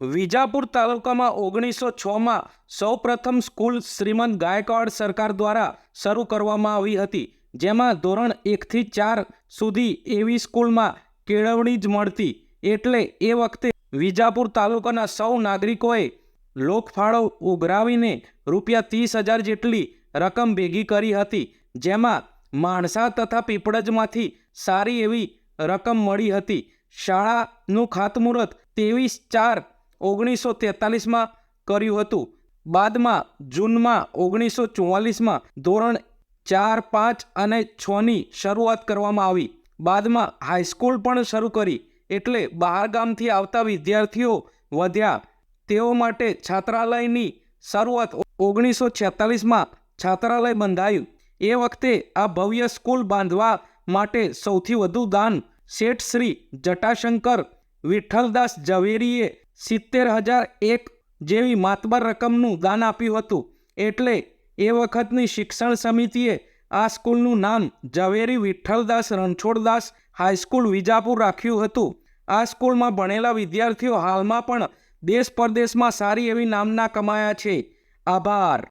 વિજાપુર તાલુકામાં ઓગણીસો છમાં સૌપ્રથમ સ્કૂલ શ્રીમંત ગાયકવાડ સરકાર દ્વારા શરૂ કરવામાં આવી હતી, જેમાં ધોરણ એકથી ચાર સુધી એવી સ્કૂલમાં કેળવણી જ મળતી. એટલે એ વખતે વિજાપુર તાલુકાના સૌ નાગરિકોએ લોકફાળો ઉઘરાવીને રૂપિયા ત્રીસ હજાર જેટલી રકમ ભેગી કરી હતી, જેમાં માણસા તથા પીપળજમાંથી સારી એવી રકમ મળી હતી. શાળાનું ખાતમુહૂર્ત ત્રેવીસ ચાર ઓગણીસો તેતાલીસમાં કર્યું હતું. બાદમાં જૂનમાં ઓગણીસો ચુમ્માલીસમાં ધોરણ ચાર, પાંચ અને છની શરૂઆત કરવામાં આવી. બાદમાં હાઈસ્કૂલ પણ શરૂ કરી. એટલે બહારગામથી આવતા વિદ્યાર્થીઓ વધ્યા. તેઓ માટે છાત્રાલયની શરૂઆત ઓગણીસો છેતાલીસમાં છાત્રાલય બંધાયું. એ વખતે આ ભવ્ય સ્કૂલ બાંધવા માટે સૌથી વધુ દાન શેઠ શ્રી જટાશંકર વિઠ્ઠલદાસ ઝવેરીએ સિત્તેર હજાર એક જેવી માતબર રકમનું દાન આપ્યું હતું. એટલે એ વખતની શિક્ષણ સમિતિએ આ સ્કૂલનું નામ ઝવેરી વિઠ્ઠલદાસ રણછોડદાસ હાઈસ્કૂલ વિજાપુર રાખ્યું હતું. આ સ્કૂલમાં ભણેલા વિદ્યાર્થીઓ હાલમાં પણ દેશ પરદેશમાં સારી એવી નામના કમાયા છે. આભાર.